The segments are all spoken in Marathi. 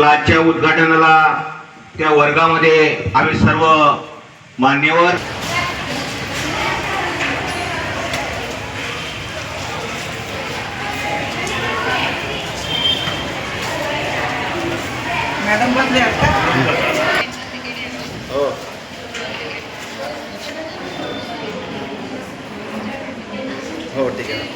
क्लासच्या उद्घाटनाला त्या वर्गामध्ये आम्ही सर्व मान्यवर. मॅडम का? हो. ठीक आहे.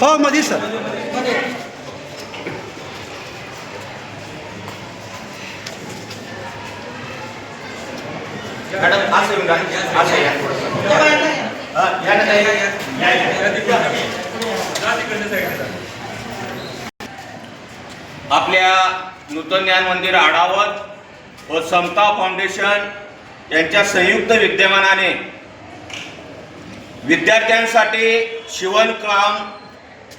हो मध्ये सर मॅडम असं येऊन राहा. असं या. हा, या ना ताई. या, या. आपल्या नूतन ज्ञान मंदिर आढावत व समता फाउंडेशन यांच्या संयुक्त विद्यमानाने विद्यार्थ्यांसाठी शिवणकाम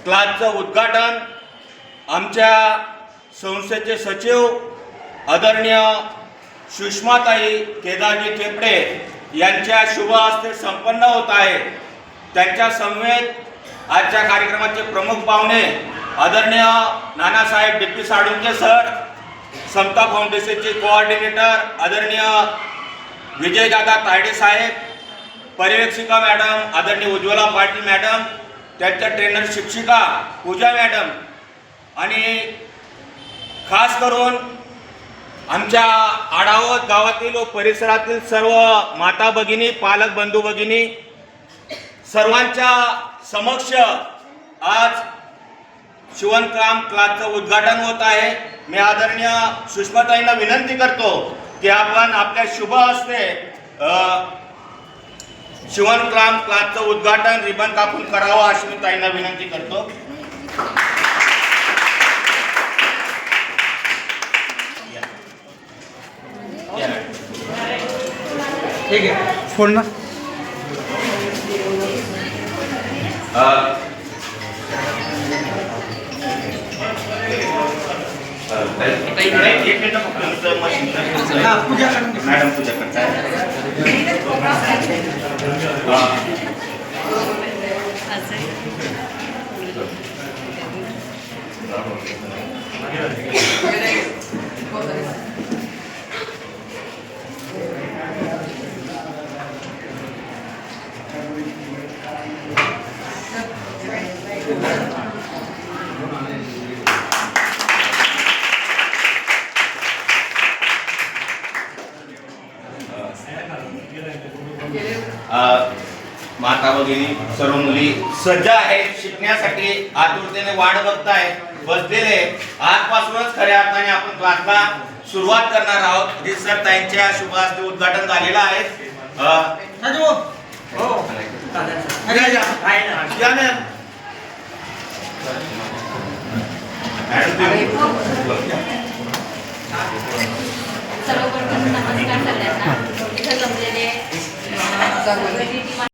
क्लासचं उद्घाटन आमच्या संस्थेचे सचिव आदरणीय सुषमाताई केदारजी टेपडे यांच्या शुभ हस्ते संपन्न होत आहे. त्यांच्या समवेत आजच्या कार्यक्रमाचे प्रमुख पाहुणे आदरणीय नानासाहेब डिप्टी साळुंके सर समता फाउंडेशनचे कोऑर्डिनेटर आदरणीय विजयदादा तायडे साहेब पर्यवेक्षिका मॅडम आदरणीय उज्ज्वला पाटील मॅडम त्यांच्या ट्रेनर शिक्षिका पूजा मॅडम आणि खास करून आमच्या आढावत गावातील व परिसरातील सर्व माता भगिनी पालक बंधू भगिनी सर्वांच्या समक्ष आज शिवणकाम क्लासचं उद्घाटन होत आहे. मी आदरणीय सुषमाताईंना विनंती करतो की आपण आपल्या शुभ हस्ते अ, शिवणकाम क्लासचं उद्घाटन रिबन कापून करावं अशी मी ताईंना विनंती करतो. ठीक आहे. फोन ना. एक मिनिटं फक्त मशीन. हा पूजा करून घे. मॅडम माता भगिनी सर्व मुली सज्ज आहेत शिकण्यासाठी आतुरतेने वाट बघताय बसलेले आजपासूनच खऱ्या अर्थाने आपण क्लासला सुरुवात करणार आहोत. सर ताईंच्या शुभ हस्ते उद्घाटन झालेलं आहे. Sama?